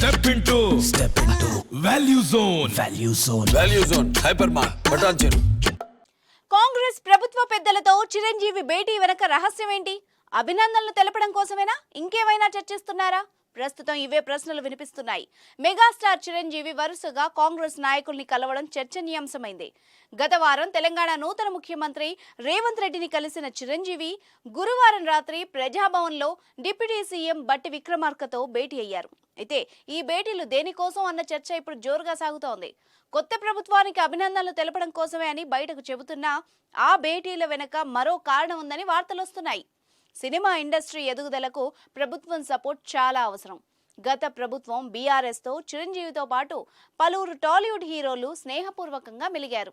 Step into step into value zone value zone value zone hyper mart బటాన్ చెరు కాంగ్రెస్ ప్రభుత్వ పెద్దలతో చిరంజీవి భేటీ వెనక రహస్యం ఏంటి అభినందనలు తెలపడం కోసమేనా? ఇంకేమైనా చర్చిస్తున్నారా? ప్రస్తుతం ఇవే ప్రశ్నలు వినిపిస్తున్నాయి. మెగాస్టార్ చిరంజీవి వరుసగా కాంగ్రెస్ నాయకుల్ని కలవడం చర్చనీయాంశమైంది. గత వారం తెలంగాణ నూతన ముఖ్యమంత్రి రేవంత్ రెడ్డిని కలిసిన చిరంజీవి గురువారం రాత్రి ప్రజాభవన్లో డిప్యూటీ సీఎం బట్టి విక్రమార్కతో భేటీ అయ్యారు. అయితే ఈ భేటీలు దేనికోసం అన్న చర్చ ఇప్పుడు జోరుగా సాగుతోంది. కొత్త ప్రభుత్వానికి అభినందనలు తెలపడం కోసమే అని బయటకు చెబుతున్నా ఆ భేటీల వెనక మరో కారణం ఉందని వార్తలు వస్తున్నాయి. సినిమా ఇండస్ట్రీ ఎదుగుదలకు ప్రభుత్వం సపోర్ట్ చాలా అవసరం. గత ప్రభుత్వం బీఆర్ఎస్తో చిరంజీవితో పాటు పలువురు టాలీవుడ్ హీరోలు స్నేహపూర్వకంగా మెలిగారు.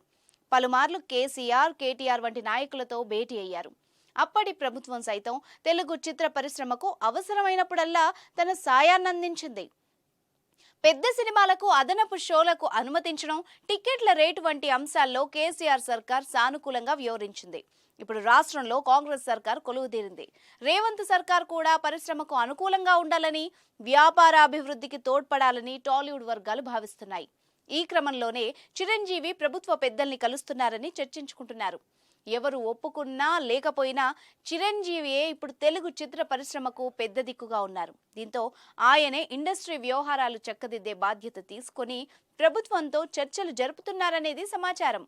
పలుమార్లు కేసీఆర్ కేటీఆర్ వంటి నాయకులతో భేటీ అయ్యారు. అప్పటి ప్రభుత్వం సైతం తెలుగు చిత్ర పరిశ్రమకు అవసరమైనప్పుడల్లా తన సాయాన్నందించింది. పెద్ద సినిమాలకు అదనపు షోలకు అనుమతించడం టికెట్ల రేటు వంటి అంశాల్లో కేసీఆర్ సర్కార్ సానుకూలంగా వ్యవహరించింది. ఇప్పుడు రాష్ట్రంలో కాంగ్రెస్ సర్కార్ కొలువుదీరింది. రేవంత్ సర్కార్ కూడా పరిశ్రమకు అనుకూలంగా ఉండాలని వ్యాపార అభివృద్ధికి తోడ్పడాలని టాలీవుడ్ వర్గాలు భావిస్తున్నాయి. ఈ క్రమంలోనే చిరంజీవి ప్రభుత్వ పెద్దల్ని కలుస్తున్నారని చర్చించుకుంటున్నారు. ఎవరు ఒప్పుకున్నా లేకపోయినా చిరంజీవియే ఇప్పుడు తెలుగు చిత్ర పరిశ్రమకు పెద్ద దిక్కుగా ఉన్నారు. దీంతో ఆయనే ఇండస్ట్రీ వ్యవహారాలు చక్కదిద్దే బాధ్యత తీసుకొని ప్రభుత్వంతో చర్చలు జరుపుతున్నారనేది సమాచారం.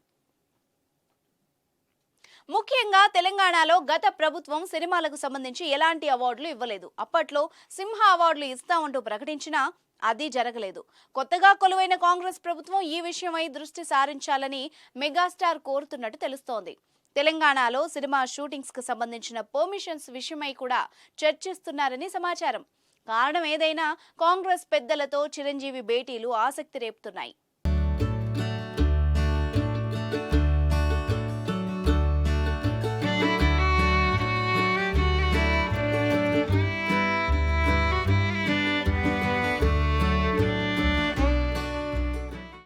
ముఖ్యంగా తెలంగాణలో గత ప్రభుత్వం సినిమాలకు సంబంధించి ఎలాంటి అవార్డులు ఇవ్వలేదు. అప్పట్లో సింహ అవార్డులు ఇస్తామంటూ ప్రకటించినా అది జరగలేదు. కొత్తగా కొలువైన కాంగ్రెస్ ప్రభుత్వం ఈ విషయమై దృష్టి సారించాలని మెగాస్టార్ కోరుతున్నట్టు తెలుస్తోంది. తెలంగాణలో సినిమా షూటింగ్స్కు సంబంధించిన పర్మిషన్స్ విషయమై కూడా చర్చిస్తున్నారని సమాచారం. కారణం ఏదైనా కాంగ్రెస్ పెద్దలతో చిరంజీవి భేటీలు ఆసక్తి రేపుతున్నాయి.